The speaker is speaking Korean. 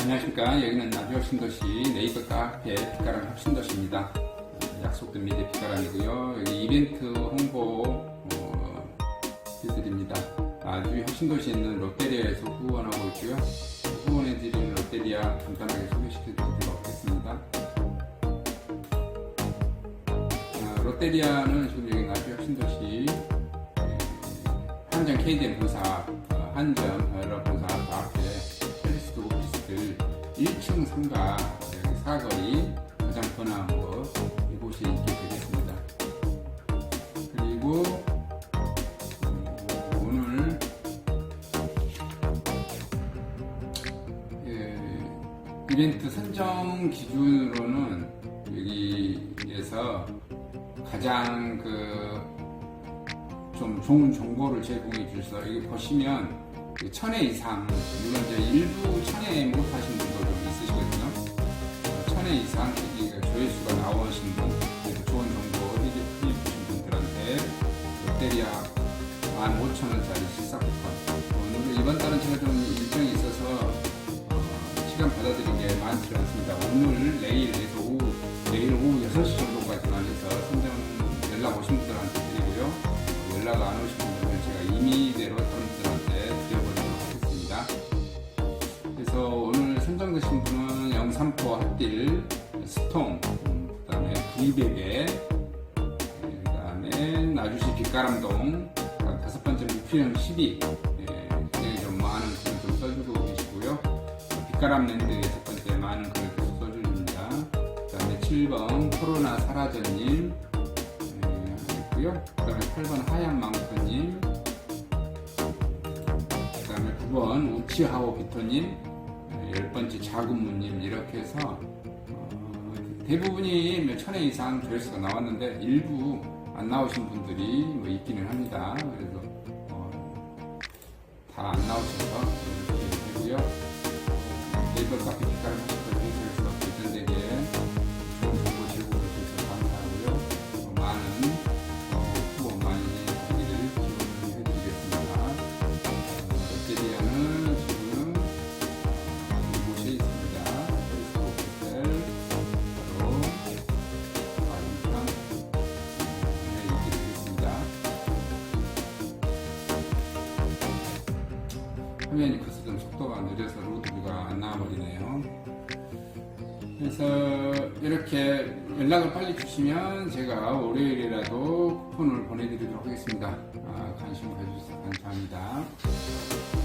안녕하십니까. 여기는 나비오 신도시 네이버 카페 빛가람 혁신도시입니다. 어, 약속된 미래 빛가람이고요. 여기 이벤트 홍보 어, 해드립니다. 나비 혁신도시에 있는 롯데리아에서 후원하고 있고요. 후원해드리는 롯데리아 간단하게 소개시켜드리도록 하겠습니다. 아, 롯데리아는 지금 여기 나비 혁신도시 에, 한정 KDM 본사 어, 한정 여러 본 상가 여기 사거리 가장 번화한 곳 이곳이 있게 되겠습니다. 그리고 어, 오늘 예, 이벤트 선정 기준으로는 여기에서 가장 그 좀 좋은 정보를 제공해 주셔서 여기 보시면 그 천회 이상 물론 이제 일부 천회 못 하신 분들 3회 이상 그러니까 조회수가 나오신 분, 좋은 정보 흘려주신 분들한테 롯데리아 15,000원짜리 식사 쿠폰 오늘 이번 달은 제가 좀 일정이 있어서 어, 시간 받아들인 게 많지 않습니다. 오늘, 내일, 내일 오후, 내일 오후 6시 정도까지만 해서 선정 연락 오신 분들한테 드리고요. 연락 안 오신 분들은 제가 임의대로 어떤 분들한테 드려보도록 하겠습니다. 그래서 오늘 선정되신 분은 영산포 핫딜 스통 음, 그다음에 브이베개 그 다음에 나주시 빛가람동 아, 다섯 번째 무필형 12 예, 굉장히 좀 많은 글을 좀 써주고 계시고요. 빛가람랜드 여섯 번째 많은 글을 계속 써주십니다. 그 다음에 7번 코로나 사라져님 예, 있고요. 그 다음에 8번 하얀 망토님. 그 다음에 9번 우치하오 비토님. 예, 열 번째 자군무님 이렇게 해서 어, 대부분이 몇 천회 이상 조회수가 나왔는데 일부 안 나오신 분들이 뭐 있기는 합니다. 그래서 어, 다안 나오셔서 화면이 커서 좀 속도가 느려서 로드뷰가 안 나와버리네요. 그래서 이렇게 연락을 빨리 주시면 제가 월요일이라도 쿠폰을 보내드리도록 하겠습니다. 아, 관심 가주셔서 감사합니다.